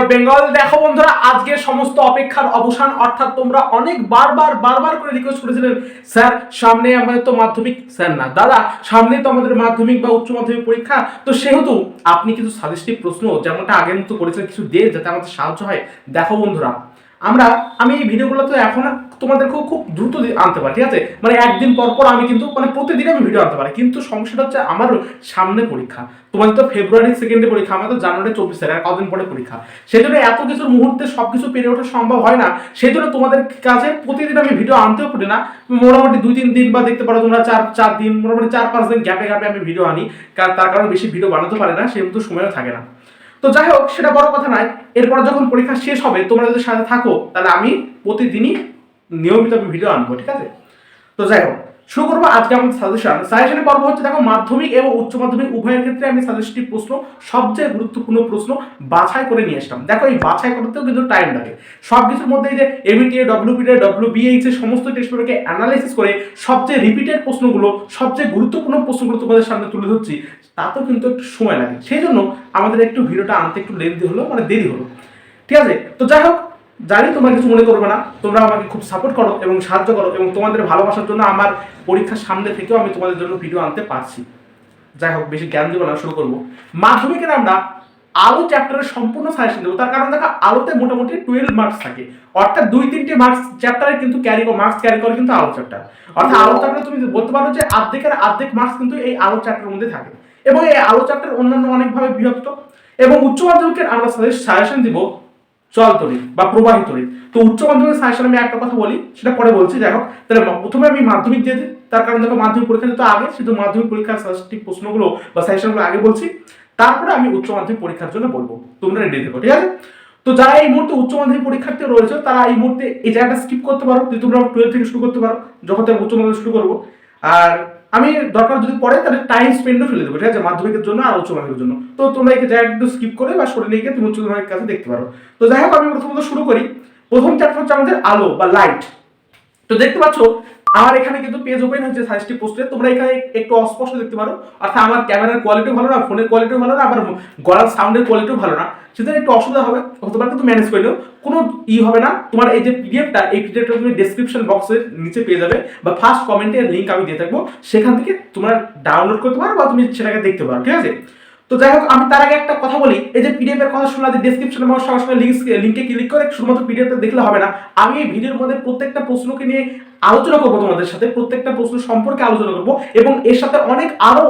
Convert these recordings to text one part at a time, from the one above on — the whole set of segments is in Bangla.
অফ বেঙ্গল দেখো বন্ধুরা, আজকে সমস্ত অপেক্ষার অবসান, অর্থাৎ তোমরা অনেক বারবার বারবার করে রিকোয়েস্ট করেছিলেন স্যার সামনে আমাদের তো মাধ্যমিক। স্যার না, দাদা সামনে তো আমাদের মাধ্যমিক বা উচ্চ মাধ্যমিক পরীক্ষা। তো সেহেতু আপনি কিছু সাজেস্টিভ প্রশ্ন, যেমনটা আগের মতো করেছিলেন, কিছু দিয়ে যাতে আমাদের সাহায্য হয়। দেখো বন্ধুরা আমরা, আমি এই ভিডিওগুলো তো এখন তোমাদেরকেও খুব দ্রুত আনতে পারি, ঠিক আছে? মানে একদিন পর পর আমি কিন্তু মানে প্রতিদিন আমি ভিডিও আনতে পারি, কিন্তু সমস্যাটা হচ্ছে আমার সামনে পরীক্ষা। তোমাদের তো ফেব্রুয়ারি সেকেন্ডে পরীক্ষা, আমাদের জানুয়ারি চব্বিশ তারিখ কদিন পরে পরীক্ষা। সেই জন্য এত কিছুর মুহূর্তে সব কিছু পেরে ওঠা সম্ভব হয় না। সেই জন্য তোমাদের কাছে প্রতিদিন আমি ভিডিও আনতেও পারি না। মোটামুটি দুই, তিন দিন বা দেখতে পারো তোমরা চার চার দিন, মোটামুটি চার, পাঁচ দিন গ্যাপে গ্যাপে আমি ভিডিও আনি কারণ তার কারণে বেশি ভিডিও বানাতে পারে না সেই মতো সময়ও থাকে না। তো যাই হোক সেটা বড় কথা নয়। এরপর যখন পরীক্ষা শেষ হবে, তোমরা যদি সাথে থাকো, তাহলে আমি প্রতিদিনই নিয়মিত আমি ভিডিও আনব, ঠিক আছে? তো যাই হোক শুরু করব আজকে আমাদের সাজেশন সাজেশনের পর্ব হচ্ছে, দেখো, মাধ্যমিক এবং উচ্চ মাধ্যমিক, উভয়ের ক্ষেত্রে আমি সাজেস্টিভ প্রশ্ন, সবচেয়ে গুরুত্বপূর্ণ প্রশ্ন বাছাই করে নিয়ে আসলাম। দেখো, এই বাছাই করতেও কিন্তু টাইম লাগে। সব কিছুর মধ্যে যে এবিটিএ ডব্লিউপিটে ডব্লিউবিএইচ এর সমস্ত টেস্ট পেপারকে অ্যানালাইসিস করে সবচেয়ে রিপিটেড প্রশ্নগুলো, সবচেয়ে গুরুত্বপূর্ণ প্রশ্নগুলো তোমাদের সামনে তুলে ধরছি, তাতেও কিন্তু একটু সময় লাগে। সেই জন্য আমাদের একটু ভিডিওটা আনতে একটু লেন্দি হলো মানে দেরি হলো। ঠিক আছে? তো যাই হোক জানি তোমরা কিছু মনে করবে না, তোমরা আমাকে খুব সাপোর্ট করো এবং সাহায্য করো এবং তোমাদের ভালোবাসার জন্য আমার পরীক্ষার সামনে থেকেও আমি তোমাদের জন্য ভিডিও আনতে পারছি। যাই হোক, বেশি জ্ঞান দেবো না, শুরু করব। মাধ্যমিকের আমরা আলো চ্যাপ্টারের সম্পূর্ণ সাজেশন দেবো। তার কারণ দেখো, আলোতে মোটামুটি টুয়েলভ মার্কস থাকে। অর্থাৎ দুই তিনটে মার্কস চ্যাপ্টারে কিন্তু ক্যারি মার্কস ক্যারি করে কিন্তু আলো চ্যাপ্টার অর্থাৎ আলো চ্যাপ্টার তুমি বলতে পারো যে অর্ধেকের অর্ধেক মার্কস কিন্তু এই আলো চ্যাপ্টারের মধ্যে থাকে। এবং এই আলো চ্যাপ্টার অন্যান্য অনেকভাবে বিভক্ত এবং উচ্চ মাধ্যমিকের আমরা সাজেশন দিব চল তড়িৎ বা প্রবাহী তড়িৎ তো উচ্চ মাধ্যমিক সাজেশন আমি একটা কথা বলি, সেটা পরে বলছি। যাই হোক, তাহলে প্রথমে আমি মাধ্যমিক দিয়ে দিই। তার কারণ দেখো, মাধ্যমিক পরীক্ষা তো আগে, শুধু মাধ্যমিক পরীক্ষার সাজেস্টিভ প্রশ্নগুলো বা সাজেশনগুলো আগে বলছি। তারপরে আমি উচ্চ মাধ্যমিক পরীক্ষার জন্য বলব। তোমরা রেডি থেকো, ঠিক আছে? তো যারা এই মুহূর্তে উচ্চ মাধ্যমিক পরীক্ষার্থী রয়েছে, তারা এই মুহূর্তে এই জায়গাটা স্কিপ করতে পারো। যে তোমরা টুয়েলভ থেকে শুরু করতে পারো, যখন থেকে উচ্চ মাধ্যমিক শুরু করব। আর আমি দরকার যদি পড়ে, তাহলে টাইম স্পেন্ডও ফেলে দেবো, ঠিক আছে? মাধ্যমিকের জন্য আর উচ্চ মাধ্যমিকের জন্য। তো তোমরা একে জায়গা একটু স্কিপ করে বা সরে নিয়ে গিয়ে তুমি উচ্চ মাধ্যমিকের কাছে দেখতে পারো। তো যাই হোক, আমি প্রথমত শুরু করি। প্রথম চ্যাপ্টার হচ্ছে আমাদের আলো বা লাইট তো দেখতে পাচ্ছ আমার এখানে কিন্তু পেজ ওপেন হচ্ছে সাইজটি পোস্টে তোমরা এখানে একটু অস্পষ্ট দেখতে পারো। অর্থাৎ আমার ক্যামেরার কোয়ালিটি ভালো না ফোনের কোয়ালিটি ভালো না, আবার গলার সাউন্ডের কোয়ালিটিও ভালো না। সেটা একটু অসুবিধা হবে হতে পারে কিন্তু ম্যানেজ করে কোনো ই হবে না। তোমার এই যে পিডিএফটা এই পিডিএফটা তুমি ডেসক্রিপশন বক্সের নিচে পেয়ে যাবে বা ফার্স্ট কমেন্টের লিঙ্ক আমি দিয়ে থাকব। সেখান থেকে তোমরা ডাউনলোড করতে পারো বা তুমি সেটাকে দেখতে পারো, ঠিক আছে? তো যাই হোক, আমি তার আগে একটা কথা বলি। এই যে পিডিএফ এর কথা শুনলাম, যে ডেসক্রিপশনে আমার সরাসরি লিঙ্ক লিঙ্কে ক্লিক করে শুধুমাত্র পিডিএফটা দেখলে হবে না। আমি এই ভিডিওর মধ্যে প্রত্যেকটা প্রশ্নকে নিয়ে আলোচনা করব তোমাদের সাথে, প্রত্যেকটা প্রশ্ন সম্পর্কে আলোচনা করব এবং এর সাথে অনেক আরও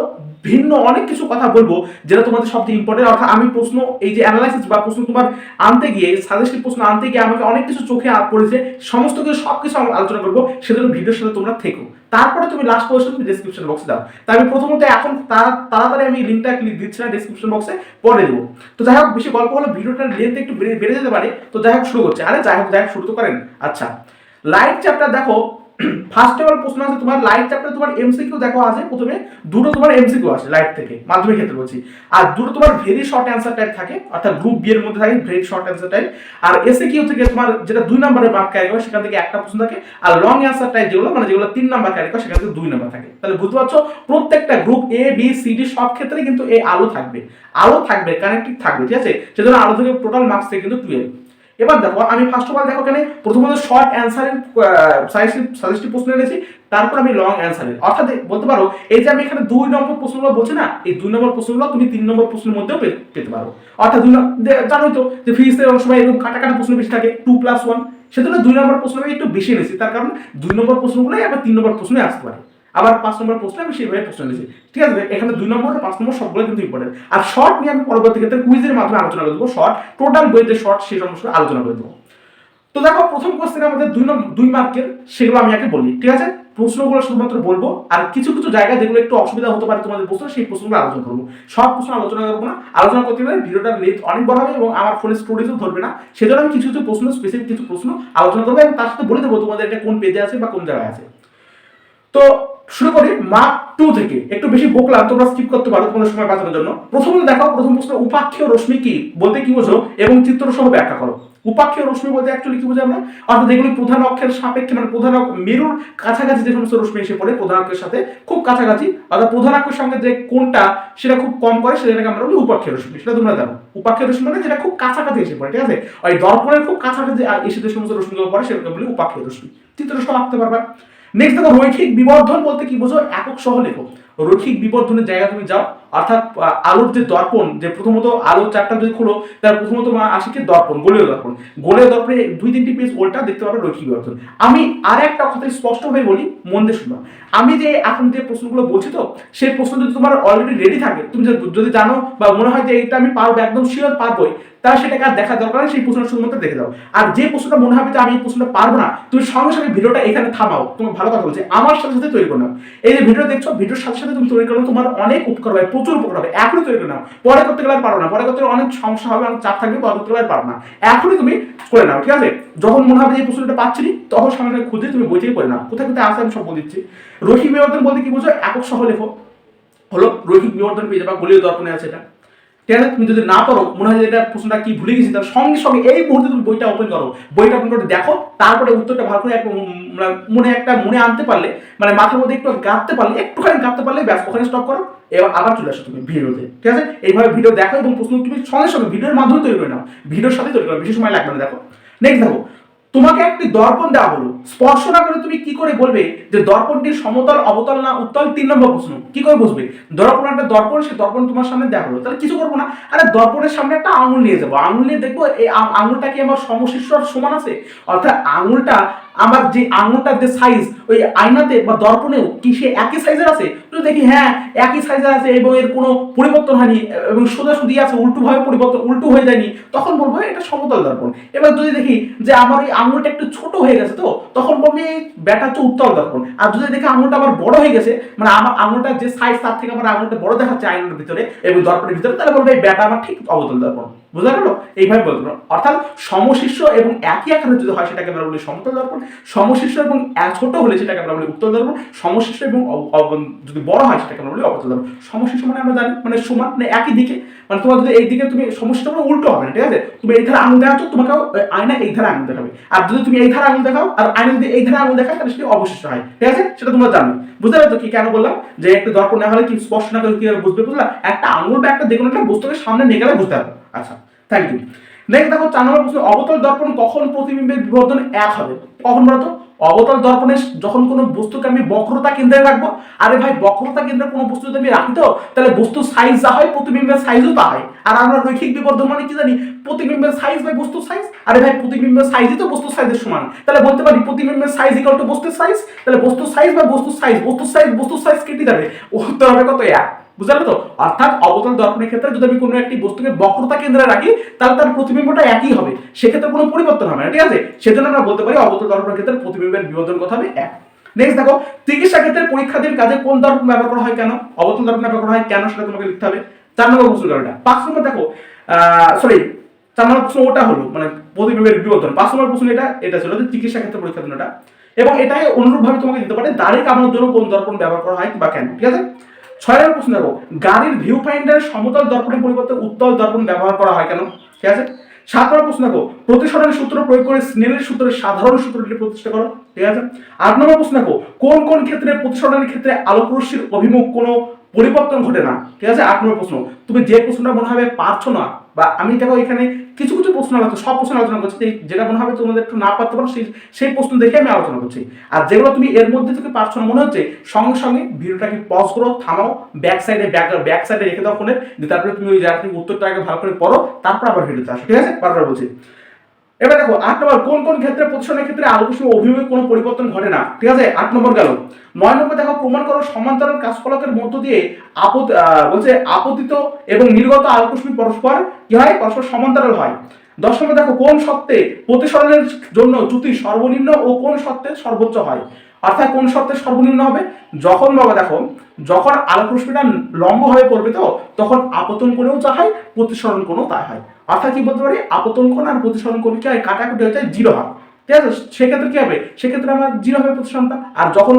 ভিন্ন অনেক কিছু কথা বলব যেটা তোমাদের সবচেয়ে ইম্পর্টেন্ট অর্থাৎ আমি প্রশ্ন, এই যে অ্যানালাইসিস বা প্রশ্ন তোমার আনতে গিয়ে সাজেস্টিভ প্রশ্ন আনতে গিয়ে আমাকে অনেক কিছু চোখে পড়েছে, সমস্ত কিছু সব কিছু আলোচনা করব, সেজন্য ভিডিওর সাথে তোমরা থেকো। তারপরে তুমি লাস্ট পজিশন তুমি ডেসক্রিপশন বক্সে দাও তাই আমি প্রথমত এখন তাড়া- তাড়াতাড়ি আমি লিঙ্কটা ক্লিক দিচ্ছি না ডেসক্রিপশন বক্সে পরে দেবো। তো যাই হোক, বেশি গল্প হলো ভিডিওটার লেন্থ একটু বেড়ে যেতে পারে। তো যাই হোক, শুরু করছে। আরে যাই হোক যাই হোক, শুরু তো করেন। আচ্ছা লাইট চ্যাপ্টার দেখো ফার্স্ট অল প্রশ্ন আছে, তোমার লাইট চ্যাপ্টার তোমার এমসিকিউ দেখো আছে, প্রথমে দুটো তোমার এমসিকিউ আছে লাইট থেকে, মাধ্যমিক ক্ষেত্রে বলছি। আর দুটো তোমার ভেরি শর্ট অ্যান্সার টাইপ থাকে, অর্থাৎ গ্রুপ বি এর মধ্যে থাকে ভেরি শর্ট অ্যান্সার টাইপ আর এসে কিউ থেকে তোমার যেটা দুই নম্বরের মার্ক ক্যারি করে, সেখান থেকে একটা প্রশ্ন থাকে, আর লং অ্যান্সার টাইপ যেগুলো মানে যেগুলো তিন নাম্বার ক্যারি করে, সেখান থেকে দুই নাম্বার থাকে। তাহলে বুঝতে পারছ, প্রত্যেকটা group A B C D সব ক্ষেত্রে কিন্তু এই আলো থাকবে। আলো থাকবে কানেক্টিভ থাকবে, ঠিক আছে? সেজন্য আলো থেকে টোটাল মার্কস থেকে কিন্তু টুয়েলভ এবার দেখো, আমি ফার্স্ট অফ অল দেখো এখানে প্রথমত শর্ট অ্যান্সারের সাজেস্টিভ প্রশ্ন এনেছি, তারপর আমি লং অ্যান্সারের অর্থাৎ বলতে পারো, এই যে আমি এখানে দুই নম্বর প্রশ্নগুলো বলছি না, এই দুই নম্বর প্রশ্নগুলো তুমি তিন নম্বর প্রশ্নের মধ্যেও পেতে পারো। অর্থাৎ দুই নম- দে- জানোই তো যে ফিজিক্সের অনেক সময় এরকম কাটা কাটা প্রশ্ন বেশি থাকে টু প্লাস ওয়ান সেজন্য দুই নম্বর প্রশ্ন একটু বেশি এনেছি। তার কারণ দুই নম্বর প্রশ্নগুলোই আবার তিন নম্বর প্রশ্নে আসতে পারে। আবার পাঁচ নম্বর প্রশ্ন আমি সেইভাবে প্রশ্ন নিয়েছি ঠিক আছে এখানে দুই নম্বর পাঁচ নম্বর সবগুলো কিন্তু ইম্পর্টেন্ট আর শর্ট নিয়ে আমি পরবর্তী ক্ষেত্রে কুইজের মাধ্যমে আলোচনা করে দেবো। শর্ট টোটাল বইতে শর্ট সেই সমস্ত আলোচনা করে দেবো। তো দেখো, প্রথম কোশ্চেন আমাদের দুই নম্বর দুই মার্কের সেগুলো আমি আগে বলি। ঠিক আছে? প্রশ্নগুলো শুধুমাত্র বলব। আর কিছু কিছু জায়গায় যেগুলো একটু অসুবিধা হতে পারে তোমাদের প্রশ্ন, সেই প্রশ্নগুলো আলোচনা করব। সব প্রশ্ন আলোচনা করব না। আলোচনা করতে গেলে ভিডিওটার লেন্থ অনেক বড় হবে এবং আমার ফোনে স্টোরেজও ধরবে না। সেজন্য আমি কিছু কিছু প্রশ্ন স্পেসিফিক কিছু প্রশ্ন আলোচনা করব এবং তার সাথে বলে দেবো তোমাদের এটা কোন পেজে আছে বা কোন জায়গায় আছে। তো শুরু করি মার্ক টু থেকে। একটু বেশি বকলাম তোমরা স্কিপ করতে পারো তোমাদের সময় বাঁচানোর জন্য। প্রথমত দেখো প্রথম প্রশ্ন, উপাক্ষীয় রশ্মি কি? বলতে কি বোঝো? এবং চিত্র সহ ব্যাখ্যা করো। উপাক্ষীয় রশ্মি বলতে অ্যাকচুয়ালি কি বুঝি আমরা? অর্থাৎ এগুলি প্রধান অক্ষের সাপেক্ষে মানে প্রধান মেরুর কাছাকাছি যে সমস্ত রশ্মি এসে পড়ে প্রধান অক্ষের সাথে খুব কাছাকাছি, অর্থাৎ প্রধান অক্ষের সঙ্গে যে কোনটা সেটা খুব কম করে, সেটাকে আমরা বলি উপাক্ষীয় রশ্মি। সেটা তোমরা জানো। উপাক্ষীয় রশ্মি মানে যেটা খুব কাছাকাছি এসে পড়ে, ঠিক আছে? ওই দর্পণের খুব কাছাকাছি এসে যে সমস্ত রশ্মিগুলো পড়ে সেটাকে বলি উপাক্ষীয় রশ্মি। চিত্র সহ আঁকতে পারবা। নেক্সট দেখো, রৈখিক বিবর্ধন বলতে কি বোঝো? একক সহ লেখো। রৈখিক বিবর্ধনের জায়গা তুমি যাও, অর্থাৎ আলোর যে দর্পণ, যে প্রথমত আলোর চারটা যদি খুলো তার প্রথমত আসে কি দর্পণ, গোলীয় দর্পণ। গোলীয় দর্পণে দুই তিনটি পেজ ওল্টা দেখতে পাবে রৈখিক বিবর্ধন। আমি আর একটা কথা স্পষ্ট হয়ে বলি, মন দিয়ে শুনো। আমি যে এখন যে প্রশ্নগুলো বলছি তো, সেই প্রশ্ন যদি তোমার অলরেডি রেডি থাকে, তুমি যদি- জানো বা মনে হয় যে এইটা আমি পারব, একদম শিওর পারবোই তাহলে সেটাকে আর দেখা দরকার সেই প্রশ্নটা শুধুমাত্র দেখে দাও আর যে প্রশ্নটা মনে হবে যে আমি এই প্রশ্নটা পারব না, তুমি সঙ্গে সঙ্গে ভিডিওটা এখানে থামাও তোমার ভালো কথা বলছে। আমার সাথে সাথে তৈরি করে নাও। এই যে ভিডিও দেখছ, ভিডিওর সাথে সাথে তুমি তৈরি করো তোমার অনেক উপকার হবে, প্রচুর উপকার হবে। এখনই তৈরি করে নাও। পরে করতে গেলে পারো না, পরে করতে গেলে অনেক সমস্যা হবে, অনেক চাপ থাকবে, পরে করতে গেলে পারো না। এখনই তুমি করে নাও, ঠিক আছে? যখন মনে হবে যে প্রশ্নটা পাচ্ছি তখন সামনে সামনে খুঁজে তুমি বই থেকে পড়ে নাও। কোথায় কোথায় আসে আমি সব বলে দিচ্ছি। রৈখিক বিবর্তন বলতে কি বুঝো একক সহ লেখো। হলো রৈখিক বিবর্তন পেয়ে যাবা গলীয় দর্পণে আছে এটা। ঠিক আছে তুমি যদি না পারো মনে হয় এটা প্রশ্নটা কি ভুলে গেছি? তার সঙ্গে সঙ্গে এই মুহূর্তে তুমি বইটা ওপেন করো। বইটা ওপেন করে দেখো, তারপরে উত্তরটা ভালো করে মানে মনে একটা মনে আনতে পারলে মানে মাথার মধ্যে একটু গাঁততে পারলে, একটুখানি গাঁততে পারলে ব্যাস, ওখানে স্টপ করো। এবার আবার চলে আসো তুমি ভিডিওতে, ঠিক আছে? এইভাবে ভিডিও দেখো এবং প্রশ্ন তুমি সঙ্গে সঙ্গে ভিডিওর মাধ্যমে তৈরি করে নাও। ভিডিওর সাথে তৈরি করো, বেশি সময় লাগবে না, দেখো। নেক্সট দেখো তোমাকে একটি দর্পণ দেওয়া হলো। স্পর্শ না করে তুমি কি করে বলবে যে দর্পণটির সমতল, অবতল না উত্তল? তিন নম্বর প্রশ্ন। কি করে বুঝবে? দর্পণ একটা দর্পণ, সে দর্পণ তোমার সামনে দেওয়া হলো। তাহলে কিছু করব না। আরে দর্পণের সামনে একটা আঙুল নিয়ে যাব। আঙুল নিয়ে দেখব, এই আঙুলটা কি আমার সমশিষ্যর সমান আছে? অর্থাৎ আঙুলটা আমার যে আঙুলটার যে সাইজ ওই আয়নাতে বা দর্পণেও কি সে একই সাইজের আছে? যদি দেখি হ্যাঁ একই সাইজের আছে এবং এর কোনো পরিবর্তন হয়নি এবং সোজাসুজি আছে উল্টো ভাবে পরিবর্তন, উল্টো হয়ে যায়নি। তখন বলব এটা সমতল দর্পণ। এবার যদি দেখি যে আমার এই আঙুলটা একটু ছোট হয়ে গেছে তো, তখন বলব ব্যাটা হচ্ছে উত্তল দর্পণ। আর যদি দেখি আঙুলটা আমার বড় হয়ে গেছে মানে আমার আঙুলটার যে সাইজ তার থেকে আমার আঙুলটা বড় দেখাচ্ছে আয়নার ভিতরে এবং দর্পণের ভিতরে, তাহলে বলব, এই ব্যাটা আমার ঠিক অবতল দর্পণ। বোঝা গেল? এইভাবে বলতে অর্থাৎ সমশিষ্য এবং একই আকারে যদি হয়, সেটাকে আমরা বলি সমতল দর্পণ। সমশিষ্য এবং ছোট হলে সেটাকে আমরা বলি উত্তল দর্পণ সমশিষ্য এবং যদি বড় হয় সেটাকে আমরা বলি অবতল দর্পণ সমশিষ্য মানে আমরা জানি মানে সমান মানে একই দিকে মানে তোমার যদি এই দিকে তুমি সমশিষ্য মানে উল্টো হবে না, ঠিক আছে? তুমি এই ধারে আঙুল দেখাচ্ছ তোমাকে আয়না এই ধারে আঙুল দেখাবে। আর যদি তুমি এই ধারে আঙুল দেখাও, আর আয়না যদি এই ধারে আঙুল দেখায় তাহলে সেটা অবশিষ্ট হয়, ঠিক আছে? সেটা তোমরা জানো। বুঝতে পারছ কি কেন বললাম? যে একটা দর্পণ না হলে কি স্পষ্ট না করে কি বুঝবে, বুঝলা? একটা আঙুল বা একটা দেখুন একটা বস্তুকে সামনে নিয়ে গেলে বুঝতে পারবে। আচ্ছা থ্যাংক ইউ নেক্সট দেখো চার নম্বর প্রশ্ন, অবতল দর্পণ কখন প্রতিবিম্বের বিবর্ধন এক হবে? কখন বলতো অবতল দর্পণে যখন কোনো বস্তুকে আমি বক্রতা কেন্দ্রে রাখব, আরে ভাই, বক্রতা কেন্দ্রে কোনো বস্তু যদি আমি রাখি তো, তাহলে বস্তুর সাইজ যা হয়, প্রতিবিম্বের সাইজও তা হয়। আর আমরা রৈখিক বিবর্ধন মানে কি জানি? প্রতিবিম্বের সাইজ বাই বস্তুর সাইজ আরে ভাই প্রতিবিম্বের সাইজই তো বস্তুর সাইজের সমান। তাহলে বলতে পারি প্রতিবিম্বের সাইজ ইকাল টু বস্তুর সাইজ তাহলে বস্তুর সাইজ বা বস্তুর সাইজ বস্তুর সাইজ বস্তুর সাইজ কেটে যাবে। উত্তর হবে কত এক? বুঝলে তো? অর্থাৎ অবতল দর্পণের ক্ষেত্রে যদি আমি কোনো একটি বস্তুকে বক্রতা কেন্দ্রে রাখি, তাহলে তার প্রতিবিম্বটা একই হবে। সেক্ষেত্রে কোনো পরিবর্তন হবে না, ঠিক আছে? সেজন্য আমরা বলতে পারি অবতল দর্পণের ক্ষেত্রে প্রতিবিম্বের বিবর্ধন কথা হবে এক। নেক্সট দেখো, চিকিৎসা ক্ষেত্রে পরীক্ষাধীন কাজে কোন দর্পণ ব্যবহার করা হয় কেন? অবতল দর্পণ ব্যবহার করা হয় কেন সেটা তোমাকে লিখতে হবে। চার নম্বর প্রশ্ন কারণটা পাঁচ নম্বর দেখো সরি চার নম্বর প্রশ্ন ওটা হলো মানে প্রতিবিম্বের বিবর্ধন পাঁচ নম্বর প্রশ্ন এটা এটা ছিল যে চিকিৎসা ক্ষেত্রে পরীক্ষাধীন ওটা এবং এটাই অনুরূপভাবে তোমাকে দিতে পারে দাড়ি কামানোর জন্য কোন দর্পণ ব্যবহার করা হয় বা কেন? ঠিক আছে? ছয় নম্বর প্রশ্ন দেখো, গাড়ির ভিউ ফাইন্ডার সমতল দর্পণের পরিবর্তে উত্তল দর্পণ ব্যবহার করা হয় কেন? ঠিক আছে? সাত নম্বর প্রশ্ন দেখো, প্রতিসরণের সূত্র প্রয়োগ করে স্নেলের সূত্রের সাধারণ সূত্রটি প্রতিষ্ঠা করো। ঠিক আছে? আট নম্বর প্রশ্ন দেখো, কোন কোন ক্ষেত্রে প্রতিসরণের ক্ষেত্রে আলোক রশ্মির অভিমুখ কোনো পরিবর্তন ঘটে না। ঠিক আছে? আট নম্বর প্রশ্ন। তুমি যে প্রশ্নটা মনে হবে পারছ না, বা আমি দেখো এখানে কিছু কিছু প্রশ্ন আলোচনা, সব প্রশ্ন আলোচনা করছি যেটা মনে হবে তোমাদের একটু না পারতে পারো, সেই সেই প্রশ্ন দেখে আমি আলোচনা করছি। আর যেগুলো তুমি এর মধ্যে থেকে পারছ না, মনে হচ্ছে, সঙ্গে সঙ্গে ভিডিওটাকে পজ করো, থামাও ব্যাক সাইডে ব্যাক ব্যাক সাইডে রেখে দাও ফোনে দিয়ে তারপরে তুমি ওই জায়গা থেকে উত্তরটা আগে ভালো করে পড়ো, তারপর আবার ভিডিওতে আসো। ঠিক আছে? বারবার বলছি। এবার দেখো, আট নম্বর, কোন কোন ক্ষেত্রে প্রতিসরণের ক্ষেত্রে আলোকসীম অভিমুখে কোনো পরিবর্তন ঘটে না? ঠিক আছে, আট নম্বর গেল। নয় নম্বর দেখো, প্রমাণ করো, সমান্তরাল কাজফলকের মধ্য দিয়ে আপত বলছে আপতিত এবং নির্গত আলোকসীম পরস্পর কি হয়? পরস্পর সমান্তরাল হয়। দশ নম্বর দেখো, কোন সত্ত্বে প্রতিসরণের জন্য চ্যুতি সর্বনিম্ন ও কোন সত্ত্বে সর্বোচ্চ হয়? অর্থাৎ কোন শর্তে সর্বনিম্ন হবে? যখন বাবা দেখো, যখন আলোক রশ্মিটা লম্ব হয়ে পড়বে তো, তখন আপতন করেও যা হয়, প্রতিসরণ কোণও তা হয়। অর্থাৎ কি বলতে পারি? আপতন আর প্রতিসরণ কোণ কি হয় কাটাকুটি যায় জিরো হয় ঠিক আছে? সেক্ষেত্রে কি হবে? সেক্ষেত্রে আমার জিরো হবে প্রতিসরণটা। আর যখন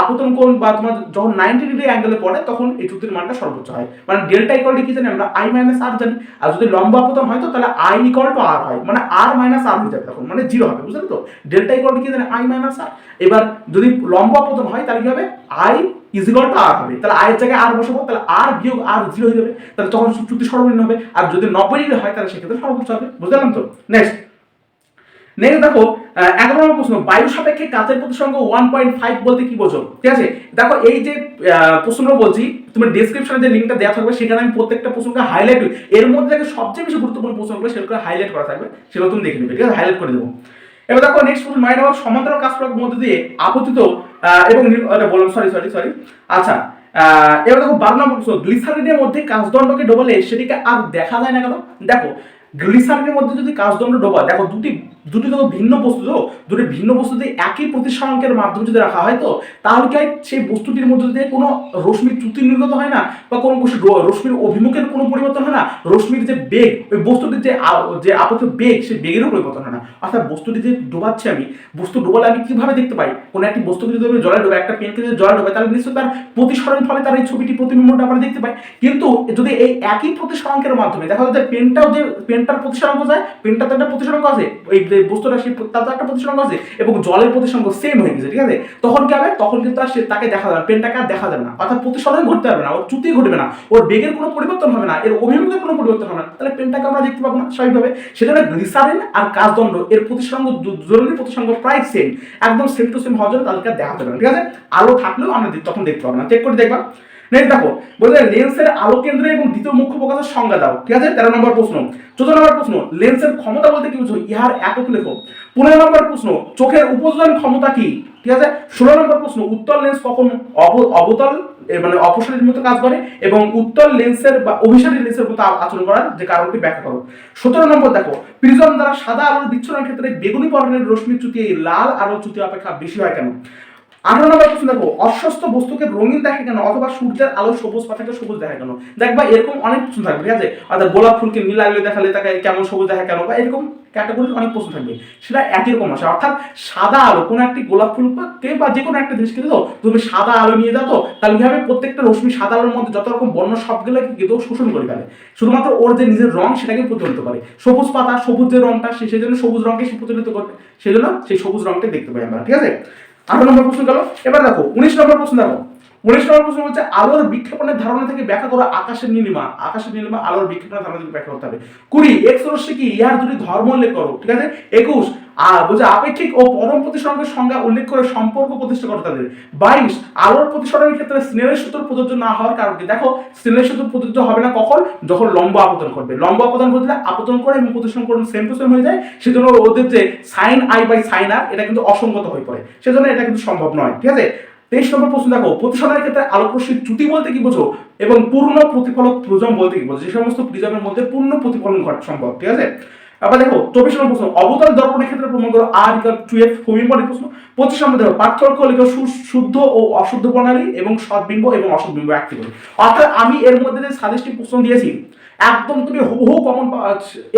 আপতন কোণ বা তোমার যখন নাইনটি ডিগ্রি অ্যাঙ্গেলে পড়ে, তখন এই চ্যুতির মানটা সর্বোচ্চ হয়। মানে ডেল্টা ইকুয়াল কি জানি আমরা? আই মাইনাস আর জানি। আর যদি লম্বা আপতন হয় তো তাহলে আই ইকুয়াল টু আর হয়। মানে আর মাইনাস আর হয়ে যাবে তখন। মানে জিরো হবে বুঝলেন তো? ডেল্টা ইকুয়াল কি জানি? আই মাইনাস আর এবার যদি লম্বা আপতন হয় তাহলে কি হবে? আই ইজ ইকুয়াল আর হবে। তাহলে আয়ের জায়গায় আর বসাবো, তাহলে আর বিয়োগ আর জিরো হয়ে যাবে। তাহলে তখন চ্যুতি সর্বনিম্ন হবে। আর যদি নব্বই ডিগ্রি হয়, তাহলে সেক্ষেত্রে সর্বোচ্চ হবে। বুঝলাম তো? নেক্সট নেক্সট দেখো এগারো নম্বর প্রশ্ন। বায়ু সাপেক্ষে কাচের প্রতিসঙ্গ ওয়ান পয়েন্ট ফাইভ বলতে কি বোঝো? ঠিক আছে? দেখো, এই যে প্রশ্নটা বলছি, তুমি ডেসক্রিপশনে যে লিঙ্কটা দেওয়া থাকবে, সেখানে আমি প্রত্যেকটা প্রশ্নকে হাইলাইট এর মধ্যে থেকে সবচেয়ে বেশি গুরুত্বপূর্ণ প্রশ্নগুলো সেগুলো হাইলাইট করা থাকবে, সেগুলো তুমি দেখে নেবে। ঠিক আছে? হাইলাইট করে দেবো। এবার দেখো নেক্সট প্রশ্ন মাইন্ড আবার সমান্তরাল কাজ করার মধ্যে দিয়ে আপতিত এবং বললাম সরি সরি সরি আচ্ছা এবার দেখো বারো নম্বর প্রশ্ন গ্লিসারিনের মধ্যে কাঁচদণ্ডকে ডোবালে সেটিকে আর দেখা যায় না কেন? দেখো গ্লিসারিনের মধ্যে যদি কাঁচদণ্ড ডোবা দেখো দুটি দুটি তো ভিন্ন বস্তু তো, দুটি ভিন্ন বস্তুতে একই প্রতিসরাঙ্কের মাধ্যমে যদি রাখা হয় তো, তাহলে কি সেই বস্তুটির মধ্যে দিয়ে কোনো রশ্মির চ্যুতি নির্গত হয় না, বা কোনো র- রশ্মির অভিমুখের কোনো পরিবর্তন হয় না, রশ্মির যে বেগ, ওই বস্তুটির যে যে আপাতত বেগ, সেই বেগেরও পরিবর্তন হয় না। অর্থাৎ বস্তুটি যে ডোবাচ্ছে আমি, বস্তু ডোবালে আমি কীভাবে দেখতে পাই? কোনো একটি বস্তুকে যদি আমি জলে ডোবাই, একটা পেনকে যদি জলে ডোবাই, তাহলে নিশ্চয়ই তার প্রতিসরণ ফলে তার এই ছবিটি প্রতিবিম্বটা আমরা দেখতে পাই। কিন্তু যদি এই একই প্রতিসরাঙ্কের মাধ্যমে, দেখা যাচ্ছে পেনটাও যে পেনটার প্রতিসরাঙ্ক যায় পেনটার তো একটা প্রতিসরাঙ্ক আছে। যে বস্তুটা সেই তার একটা প্রতিসরাঙ্ক আছে এবং জলের প্রতিসরাঙ্ক সেম হয়ে গেছে, ঠিক আছে? তখন কি হবে? তখন কিন্তু আর সে তাকে দেখা যাবে না, পেনটাকে আর দেখা যাবে না। অর্থাৎ প্রতিসরণ ঘটতে পারবে না, ওর চ্যুতি ঘটবে না, ওর বেগের কোনো পরিবর্তন হবে না, এর অভিমুখের কোনো পরিবর্তন হবে না। তাহলে পেনটাকে আমরা দেখতে পাবো না, স্বাভাবিকভাবে। সেটা গ্লিসারিন আর কাজদণ্ড এর প্রতিসরাঙ্ক দু- জরুরি প্রতিসরাঙ্ক প্রায় সেম একদম সেম টু সেম হওয়ার জন্য তাদেরকে দেখা যাবে না, ঠিক আছে? আলো থাকলেও আমরা তখন দেখতে পাবো না। চেক করে দেখবা। নেক্সট দেখো বলতে লেন্সের আলো কেন্দ্র এবং দ্বিতীয় মুখ্য প্রকাশের সংজ্ঞা দাও। ঠিক আছে? তেরো নম্বর প্রশ্ন। চোদ্দ নম্বর প্রশ্ন লেন্সের ক্ষমতা বলতে কি বুঝো? ইহার একক লেখো। পনেরো নম্বর প্রশ্ন, চোখের উপযোজন ক্ষমতা কি? ঠিক আছে? ষোলো নম্বর প্রশ্ন, উত্তল লেন্স কখন অব- অবতল মানে অপসারীর মতো কাজ করে এবং উত্তল লেন্সের বা অভিসারী লেন্সের মতো আচরণ করার যে কারণটি ব্যাখ্যা করো। সতেরো নম্বর দেখো প্রিজম দ্বারা সাদা আলোর বিচ্ছুরণের ক্ষেত্রে বেগুনি বর্ণের রশ্মি এই লাল আলোর চ্যুতি অপেক্ষা বেশি হয় কেন? আঠারো নম্বর প্রশ্ন দেখো অস্বস্থ বস্তুকে রঙিন দেখে কেন? অথবা সূর্যের আলো সবুজ পাতাকে সবুজ দেখা কেন? দেখবা এরকম অনেক প্রশ্ন থাকবে, ঠিক আছে? অর্থাৎ গোলাপ ফুলকে নীল আলো দেখালে তাকে কেমন সবুজ দেখা কেন? বা এরকম ক্যাটাগরির অনেক প্রশ্ন থাকবে। সেটা একই রকম আসে। অর্থাৎ সাদা আলো, কোনো একটি গোলাপ ফুল ফুলকে বা যে কোনো একটা জিনিসকে তো তুমি সাদা আলো নিয়ে যাতো তাহলে কি হবে? প্রত্যেকটা রশ্মি সাদা আলোর মধ্যে যত রকম বর্ণ সবগুলো কিন্তু শোষণ করে ফেলে। শুধুমাত্র ওর যে নিজের রং সেটাকে প্রচলিত করে। সবুজ পাতা, সবুজ যে রংটা, সে সেই জন্য সবুজ রঙকে সে প্রচলিত করবে সেই জন্য সেই সবুজ রংটা দেখতে পাই আমরা, ঠিক আছে? আঠারো নম্বর প্রশ্ন গেল। এবার দেখো উনিশ নম্বর প্রশ্ন দেখো। উনিশ নম্বর প্রশ্ন হচ্ছে আলোর বিক্ষেপণের ধারণা থেকে ব্যাখ্যা করো, আকাশের নীলিমা আকাশের নীলিমা আলোর বিক্ষেপণের ধারণা থেকে ব্যাখ্যা করতে হবে। কুড়ি, এক্স রশ্মি কি? ইহার দুটি ধর্ম উল্লেখ করো, ঠিক আছে? একুশ আর বলছে, আপেক্ষিক ও পরম প্রতিসরণের সংজ্ঞা উল্লেখ করে সম্পর্ক প্রতিষ্ঠা করো তাদের। বাইশ, আলোর প্রতিসরণের ক্ষেত্রে স্নেহের সূত্র প্রযোজ্য না হওয়ার কারণ কি? দেখো স্নেহের সূত্র প্রযোজ্য হবে না কখন? যখন লম্ব আপতন করবে লম্ব আপতন ঘটলে আপতন করে এবং প্রতিসরণ করুন সেম টু সেম হয়ে যায়। সেজন্য ওদের যে sine i by sine r এটা কিন্তু অসঙ্গত হয়ে পড়ে। সেজন্য এটা কিন্তু সম্ভব নয়, ঠিক আছে? তেইশ নম্বর প্রশ্ন দেখো প্রতিসরণের ক্ষেত্রে আলোক রশ্মির চ্যুতি বলতে কি বোঝো? এবং পূর্ণ প্রতিফলক প্রিজম বলতে কি বোঝো? যে সমস্ত প্রিজমের মধ্যে পূর্ণ প্রতিফলন ঘটা সম্ভব, ঠিক আছে? আবার দেখো, চব্বিশ নম্বর প্রশ্ন, অবতল দর্পণের ক্ষেত্রে প্রমাণ করো আর ইকাল টু এফ খুব ইম্পর্টেন্ট প্রশ্ন। পঁচিশ নম্বর দেখো, পার্থক্য লেখো শুদ্ধ ও অশুদ্ধ প্রণালী এবং সৎবিম্ব এবং অসৎবিম্ব একটি অর্থাৎ আমি এর মধ্যে যে সাজেস্টিভ প্রশ্ন দিয়েছি একদম তুমি হুবহু কমন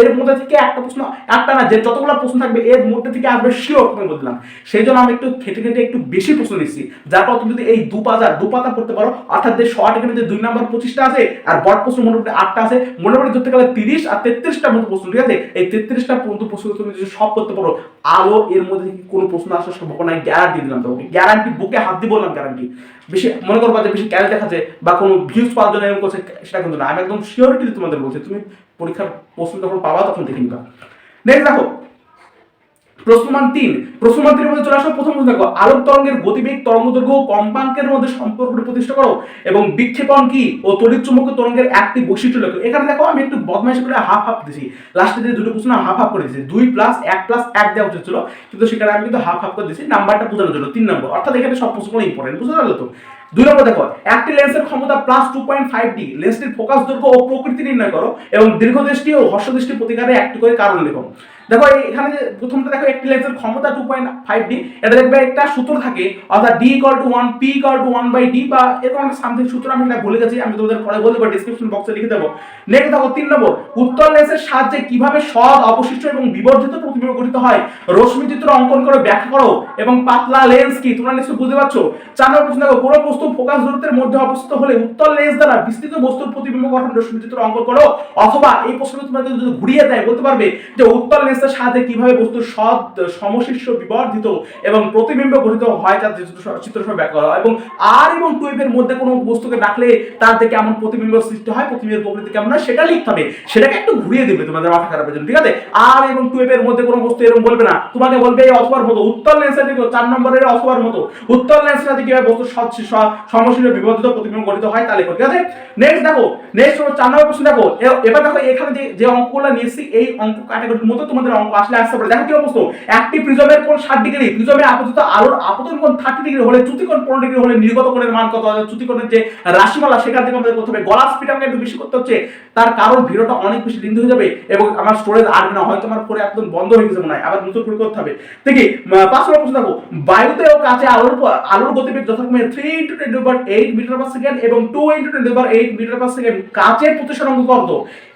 এর মধ্যে থেকে একটা প্রশ্ন, একটা না, যে যতগুলো প্রশ্ন থাকবে, এর মধ্যে থেকে আসবে শিওর তুমি বললাম সেই জন্য আমি একটু খেটে খেটে একটু বেশি প্রশ্ন দিচ্ছি। যার পর তুমি যদি এই দু পাতা দু পাতা পড়তে পারো, অর্থাৎ যে শর্ট এখানে যে দুই নাম্বার পঁচিশটা আছে, আর বট প্রশ্ন মোটামুটি আটটা আছে, মোটামুটি ধরতে গেলে তিরিশ আর তেত্রিশটার মতো প্রশ্ন, ঠিক আছে? এই তেত্রিশটা পর্যন্ত প্রশ্ন তুমি যদি সব করতে পারো আলো এর মধ্যে কোনো প্রশ্ন আসার সম্ভাবনা গ্যারান্টি দিলাম তোমাকে। গ্যারান্টি বুকে হাত দিয়ে বললাম গ্যারান্টি বেশি মনে করবা যে বেশি ক্যাল দেখাচ্ছে বা কোনো ভিউজ পাওয়ার জন্য এরকম করছে, সেটা কিন্তু না। আমি একদম শিওরিটি তোমাদের বলছি, তুমি পরীক্ষার প্রশ্ন যখন পাবা তখন দেখে নিবা। নেক্সট দেখো প্রশ্নমান তিন। প্রশ্নমান তিনের মধ্যে চলে আসো প্রথম প্রশ্ন দেখো, আলোক তরঙ্গের গতিবেগ তরঙ্গ দৈর্ঘ্য কম্পাঙ্কের মধ্যে সম্পর্কটি প্রতিষ্ঠা করো। এবং বিক্ষেপণ কি ও তড়িৎ চুম্বকীয় তরঙ্গের একটি বৈশিষ্ট্য লেখো। এখানে দেখো, আমি একটু বদমাইশ করে হাফ হাফ দিয়েছি লাস্টে যে দুটো প্রশ্ন হাফ হাফ করে দিয়েছি দুই প্লাস এক প্লাস এক দেওয়া উচিত ছিল। কিন্তু সেখানে আমি কিন্তু হাফ হাফ করে দিয়েছি নাম্বারটা বোঝানোর জন্য, তিন নম্বর অর্থাৎ এখানে সব প্রশ্নগুলো ইম্পর্টেন্ট বুঝতে পারল তো? দুই নম্বর দেখো, একটি লেন্সের ক্ষমতা plus two point five D লেন্সটির focus দৈর্ঘ্য ও প্রকৃতি নির্ণয় করো এবং দীর্ঘদৃষ্টি ও হর্ষদৃষ্টি প্রতিকারে একটি করে কারণ লেখো। দেখো এখানে প্রথমটা দেখো একটি লেন্সের ক্ষমতা টু পয়েন্ট ফাইভ ডি এটা দেখবে একটা সূত্র থাকে, অর্থাৎ D equal to one P equal to one by D বা এরকম একটা সামথিং সূত্র আমি এটা ভুলে গেছি, আমি তোমাদের পরে বলব ডিসক্রিপশন বক্সে লিখে দেবো। নেক্সট দেখো তিন নম্বর উত্তর লেন্সের সাহায্যে কীভাবে সৎ অবশিষ্ট এবং বিবর্জিত প্রতিবিম্ব গঠিত হয়? রশ্মি চিত্র অঙ্কন করে ব্যাখ্যা করো, এবং পাতলা লেন্স কি, তোমরা নিশ্চয়ই বুঝতে পারছ? চার নম্বর প্রশ্ন দেখো, কোনো বস্তু ফোকাস দূরত্বের মধ্যে অবস্থিত হলে উত্তর লেন্স দ্বারা বিস্তৃত বস্তুর প্রতিবিম্ব গঠন রশ্মি চিত্র অঙ্কন করো, অথবা এই প্রশ্নটা তোমরা যদি ঘুরিয়ে দেয়, বলতে পারবে যে উত্তর লেন্সের সাহায্যে কীভাবে বস্তুর সৎ সমশিষ্য বিবর্ধিত এবং প্রতিবিম্ব গঠিত হয় তার চিত্র- সহ ব্যাখ্যা করা হয়। এবং আর এবং টুয়েলভের মধ্যে কোনো বস্তুকে রাখলে তার থেকে কেমন প্রতিবিম্ব সৃষ্টি হয়, প্রতিবিম্বের প্রকৃতি কেমন হয়, সেটা লিখতে হবে। সেটাকে একটু ঘুরিয়ে দেবে তোমাদের মাথা খারাপের জন্য, ঠিক আছে? আর এবং টুয়েলভের মধ্যে কোনো বস্তু এরকম বলবে না। তোমাকে বলবে এই অথবার মতো উত্তর লেন্সের দিকে চার নম্বরের অথবার মতো উত্তর লেন্সের সাথে কীভাবে বস্তু সমশীল বিবর্ধিত, প্রতিবিম্ব গঠিত হয় তা লেখো, ঠিক আছে? নেক্সট দেখো নেক্সট চার নম্বর প্রশ্ন দেখো এবার দেখো এখানে যে অঙ্কগুলো নিয়েছি, এই অঙ্ক ক্যাটাগরির মতো তোমাদের অঙ্ক আসলে আসতে পারে। দেখো কি একটি প্রিজমের ষাট ডিগ্রি প্রিজমে আপতিত আলোর থার্টি ডিগ্রি হলে পনেরো ডিগ্রি হলে নির্গত কোণের মান কত? চ্যুতিকোণের যে রাশিমালা, সেখান থেকে আমাদের হবে গলার স্পিড আমাকে একটু বেশি করতে হচ্ছে। তার কারণ ভিডিওটা অনেক বেশি হয়ে যাবে এবং আমার স্টোরেজ না, হয়তো আমার পরে একদম বন্ধ হয়ে গেছে মনে হয়। আবার নতুন করে করতে হবে। দেখি পাঁচ নম্বর প্রশ্ন দেখো। বায়ুতে ও কাছে আলোর আলোর গতিবেগ যথাক্রমে three into ten eight metre per second এবং two into ten eight metre per second কাচের কত?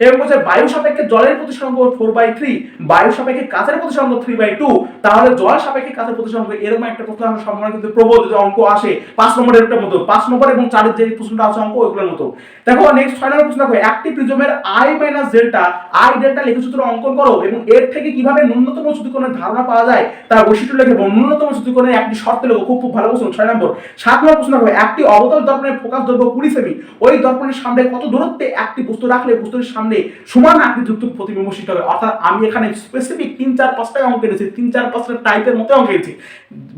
এবং বলছে বায়ু সাপেক্ষে জলের প্রতিসরাঙ্ক ফোর বাই থ্রি বায়ু সাপেক্ষে কাচের প্রতিসরাঙ্ক থ্রি বাই টু তাহলে জল সাপেক্ষে কাচের প্রতিসরাঙ্ক এরকম একটা প্রশ্ন আসার সম্ভাবনা কিন্তু প্রবল, যদি অঙ্ক আসে, পাঁচ নম্বরের একটা মতো, পাঁচ নম্বর এবং চারের যে প্রশ্নটা আছে অঙ্ক, ওইগুলোর মতো। দেখো নেক্সট ছয় নম্বর প্রশ্ন দেখো, একটি প্রিজমের i minus delta i delta লেখচিত্র অঙ্কন করো, এবং এর থেকে কীভাবে ন্যূনতম চ্যুতিকোণের ধারণা পাওয়া যায়, তার বৈশিষ্ট্য লেখে এবং ন্যূনতম চ্যুতিকোণের একটি শর্ত লেখো, খুব খুব ভালো প্রশ্ন ছয় নম্বর। সাত নম্বর প্রশ্ন দেখো, একটি অবতল দর্পণের ফোকাস দৈর্ঘ্য কুড়ি সেমি, ওই দর্পণের সামনে কত দূরত্বে একটি বস্তু রাখলে বস্তুর সামনে সমান আকৃতিযুক্ত প্রতিবিম্ব সৃষ্টি হবে? অর্থাৎ আমি এখানে স্পেসিফিক তিন চার পাঁচটা অঙ্ক এনেছি তিন চার পাঁচটা টাইপের মতো অঙ্ক এনেছি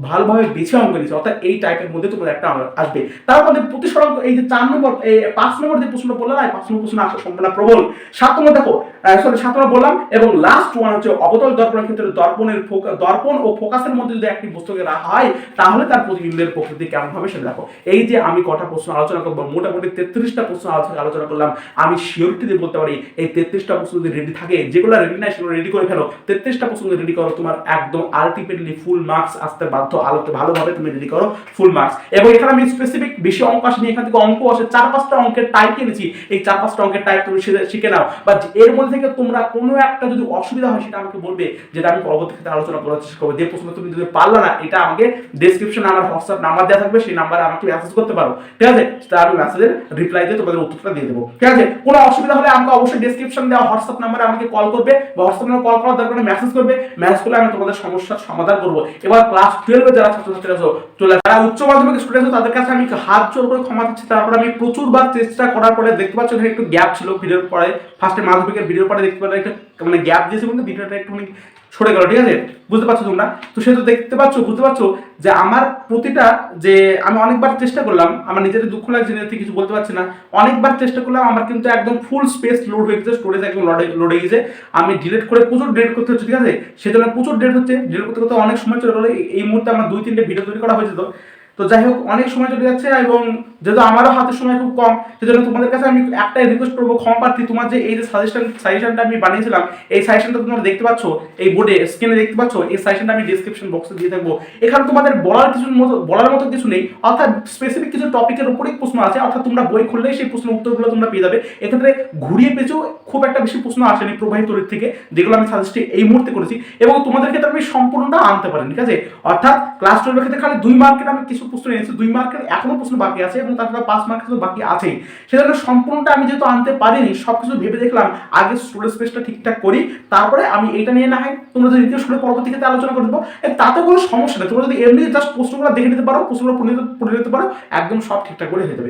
ভালোভাবে বেছে অঙ্ক এনেছি অর্থাৎ এই টাইপের মধ্যে তোমাদের একটা আসবে। তার মধ্যে প্রতিসরাঙ্ক, এই যে চার নম্বর, এই পাঁচ নম্বর যে প্রশ্নটা বললাম, এই পাঁচ নম্বর প্রশ্ন আসার সম্ভাবনা প্রবল। সাত নম্বর দেখো সরি সাত নম্বর বললাম, এবং লাস্ট ওয়ান হচ্ছে অবতল দর্পণের ক্ষেত্রে দর্পণের দর্পণ ও ফোকাসের মধ্যে যদি একটি বস্তুকে রাখা হয়, তাহলে তার প্রতিবিম্বের প্রকৃতি কেমন হবে সেটা দেখো। এই যে আমি কটা প্রশ্ন আলোচনা করব, মোটামুটি তেত্রিশটা প্রশ্ন আলোচনা করলাম, আমি শিওরিটি দিয়ে বলতে পারি, এই তেত্রিশটা প্রশ্ন যদি রেডি থাকে, যেগুলো রেডি নাই সেগুলো রেডি করে ফেলো। তেত্রিশটা প্রশ্ন রেডি করো, তোমার একদম আলটিমেটলি ফুল মার্কস আসতে বাধ্য, আলোতে ভালোভাবে তুমি রেডি করো ফুল মার্কস এবং এখানে আমি স্পেসিফিক বেশি অঙ্ক আসেনি, এখান থেকে অঙ্ক আসে, চার পাঁচটা অঙ্কের টাইপ কিনেছি। এই চার পাঁচটা অঙ্কের টাইপ তুমি শিখে- নাও। বা এর মধ্যে থেকে তোমরা কোনো একটা যদি অসুবিধা হয় সেটা আমাকে বলবে, যেটা আমি পরবর্তী ক্ষেত্রে আলোচনা করার চেষ্টা করব। যে প্রশ্ন তুমি যদি পারলা না, এটা আমাকে ডেসক্রিপশনে আমার হোয়াটসঅ্যাপ নাম্বার দেওয়া থাকবে, সেই নাম্বারে আমাকে মেসেজ করতে পারো। ঠিক আছে? তা আমি মেসেজের রিপ্লাই দিয়ে তোমাদের উত্তরটা দিয়ে দেবো। ঠিক আছে? কোনো অসুবিধা হলে আমাকে অবশ্যই ডেসক্রিপশন দেওয়া হোয়াটসঅ্যাপ নাম্বারে আমাকে কল করবে। বা হোয়াটসঅ্যাপ নাম্বার কল করার দরকার মেসেজ করবে। মেসেজ করলে আমি তোমাদের সমস্যার সমাধান করব। এবার ক্লাস টুয়েলভে যারা ছাত্রছাত্রী আছো চলে। যারা উচ্চ মাধ্যমিক স্টুডেন্ট আছো, তাদের কাছে আমি হাত জোর করে ক্ষমা দিচ্ছি তারপর আমি প্রচুরবার চেষ্টা করার পরে দেখতে পাচ্ছি এখানে একটু গ্যাপ ছিল ভিডিওর পরে ফার্স্টে মাধ্যমিকের ভিডিওর পরে দেখতে পাচ্ছি একটা মানে গ্যাপ দিয়েছে, কিন্তু ভিডিওটা একটু সরে গেল, ঠিক আছে? বুঝতে পারছ তোমরা? তো সেটা দেখতে পাচ্ছ, বুঝতে পারছ যে আমার প্রতিটা যে আমি অনেকবার চেষ্টা করলাম, আমার নিজের দুঃখ লাগছে, নিজের কিছু বলতে পারছি না। অনেকবার চেষ্টা করলাম, আমার কিন্তু একদম ফুল স্পেস লোড হয়ে গেছে স্টোরেজ একদম লোড লোড হয়ে গেছে। আমি ডিলেট করে প্রচুর ডেট করতে হচ্ছে, ঠিক আছে? সেজন্য প্রচুর ডেট হচ্ছে। ডিলেট করতে করতে অনেক সময় চলে গেলো। এই মুহূর্তে আমার দুই তিনটে ভিডিও তৈরি করা হয়েছে তো। তো যাই হোক, অনেক সময় চলে যাচ্ছে এবং যেহেতু আমারও হাতে সময় খুব কম, সেজন্য তোমাদের কাছে আমি একটাই রিকোয়েস্ট করব, ক্ষমা প্রার্থী, তোমার যে এই যে সাজেশন সাজেশনটা আমি বানিয়েছিলাম, এই সাজেশনটা তোমরা দেখতে পাচ্ছ, এই বোর্ডে স্ক্রিনে দেখতে পাচ্ছ, এই সাজেশনটা আমি ডিসক্রিপশন বক্সে দিয়ে থাকব। এখানে তোমাদের বলার কিছু মতো, বলার মতো কিছু নেই, অর্থাৎ স্পেসিফিক কিছু টপিকের উপরেই প্রশ্ন আছে, অর্থাৎ তোমরা বই খুললেই সেই প্রশ্নের উত্তরগুলো তোমরা পেয়ে যাবে। এক্ষেত্রে ঘুরিয়ে পেঁচেও খুব একটা বেশি প্রশ্ন আসেনি প্রবাহিত থেকে, যেগুলো আমি সাজেস্ট এই মুহূর্তে করেছি। এবং তোমাদের ক্ষেত্রে আমি সম্পূর্ণটা আনতে পারেন, ঠিক আছে? অর্থাৎ ক্লাস টুয়েলভের ক্ষেত্রে খালি দুই মার্কের আমি কিছু প্রশ্ন এনেছে, দুই মার্কের এখনও প্রশ্ন বাকি আছে এবং তাছাড়া পাঁচ মার্কের তো বাকি আছেই সেজন্য সম্পূর্ণটা আমি যেহেতু আনতে পারিনি সব কিছু ভেবে দেখলাম, আগে স্টোরেজ স্পেসটা ঠিকঠাক করি, তারপরে আমি এটা নিয়ে না হয় তোমরা যদি দ্বিতীয় স্কুলে পরবর্তী ক্ষেত্রে আলোচনা করে দেবো তাতে কোনো সমস্যা নেই। তোমরা যদি এমনি জাস্ট প্রশ্নগুলো দেখে নিতে পারো, প্রশ্নগুলো পড়ে নিতে পারো, একদম সব ঠিকঠাক করে হয়ে যাবে।